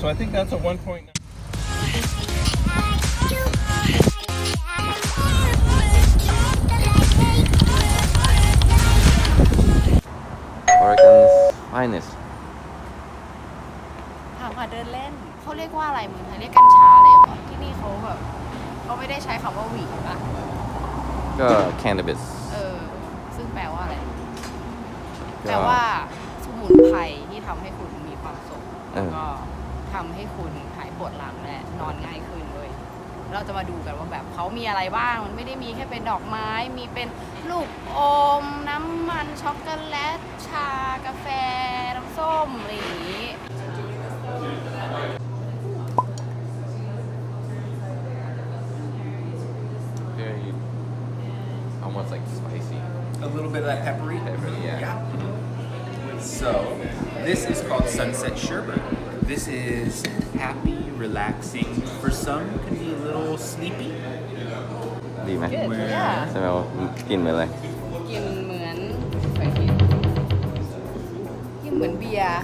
So I think that's a 1.9. Oregon's finest ถามหาเดินเล่นเขาเรียกว่าอะไรเมืองไทยเรียกกัญชาเลยเหรอที่นี่เขาแบบเขาไม่ได้ใช้คำว่าหวีป่ะ ก็ cannabis เออ ซึ่งแปลว่าอะไรก็แปลว่าสมุนไพรที่ทำให้คุณมีความสุข เออ แล้วก็ทำให้คุณหาย ปวดหลังและนอนง่ายขึ้นเลย เราจะมาดูกันว่าแบบเขามีอะไรบ้าง มันไม่ได้มีแค่เป็นดอกไม้ มีเป็นลูกอม น้ำมันช็อกโกแลต ชากาแฟ น้ำส้มอะไรอย่างนี้ very almost like spicy A little bit of that peppery. pepper yeah So, this is called Sunset Sherbet. This is happy, relaxing. For some, can be a little sleepy. ดีไหม Good yeah ใช่ไหมว่ากินเหมือนอะไรกินเหมือนเคยกินกินเหมือนเบียร์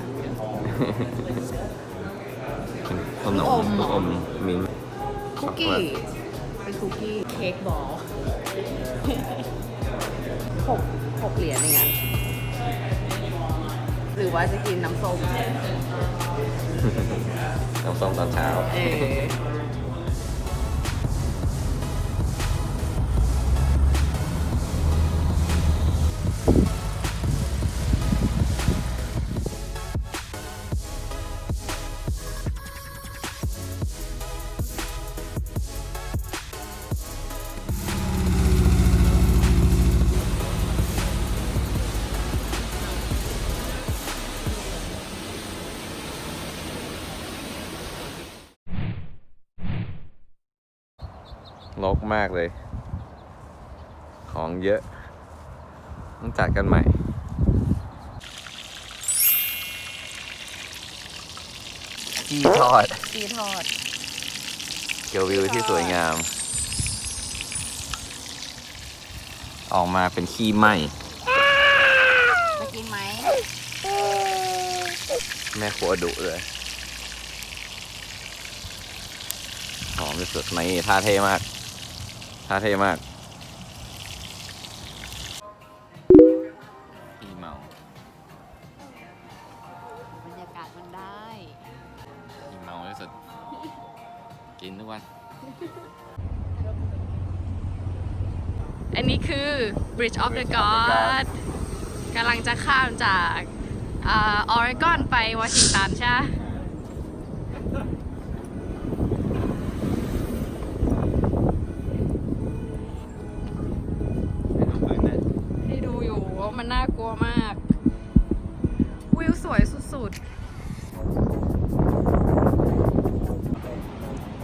ขนมอมอมมิ้นท์คุกกี้ เป็นคุกกี้ เค้กบอลหกหกเหรียญเองอะหรือ ว่าจะกินน้ำส้ม น้ำส้มตอนเช้า เออ ลกมากเลย ของเยอะ ต้องจัดกันใหม่ ที่ทอดซีทอด เกียววิวที่สวยงาม ออกมาเป็นขี้ไหมจะกินไหม แม่ครัวดุเลย หอมที่สุดนี่ท่าเท่มาก ท่าเท่มากขี้เมาบรรยากาศมันได้ขี้เมาที่สุด กินทุกวัน อันนี้คือ Bridge of the God กำลังจะข้ามจากออริกอนไปวอชิงตันใช่ไหม สวยสุด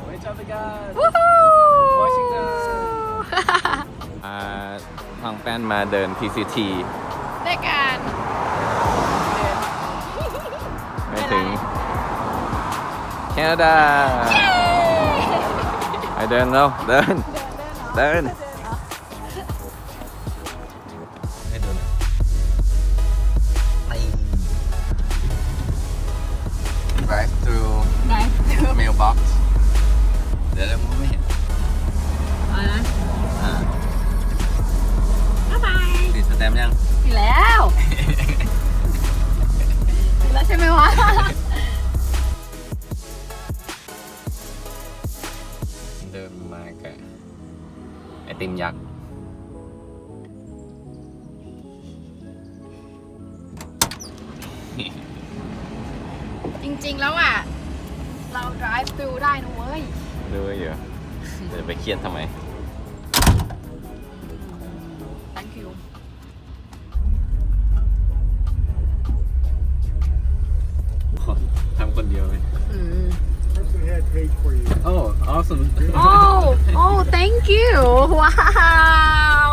Bridge of the God. ๆวู้ฮู้ Washington อ่าทางแป้นมาเดิน PCT ได้การเดินไม่ถึงแคนาดาไปเดินแล้วเดิน เดิน ยังถึงแล้วถึงแล้วใช่ไหมวะ เดินมากับไอติมยักษ์จริงๆแล้วอะ เรา drive through ได้นะเว้ยด้วยเหรอจะไปเครียดทำไม thank you Person had paid for you. Oh awesome. Oh oh thank you. ว้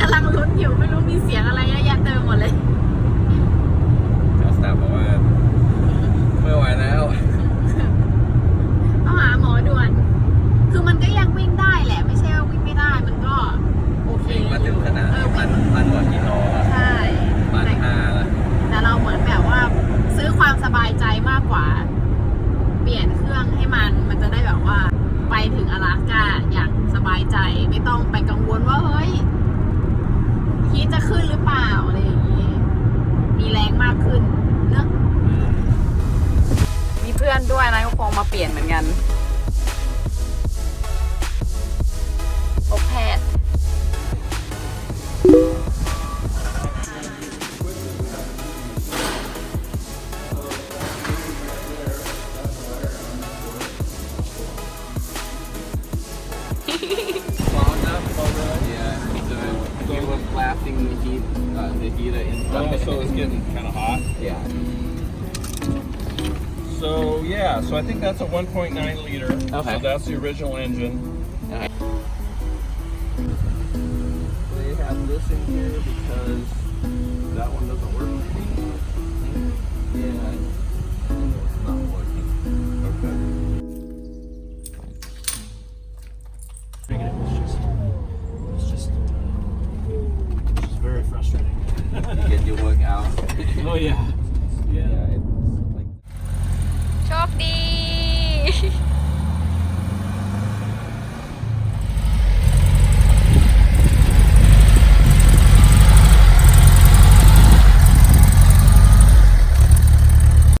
กำลังลุ้นอยู่ไม่รู้มีเสียงอะไรเยอะแยะเต็มหมดเลย to heat it inside. Oh, so it's getting kind of hot? Yeah. So yeah, so I think that's a 1.9 liter. Okay. So that's the original engine. Right. They have this in here because that one doesn't work. Mm-hmm. Yeah. Oh yeah.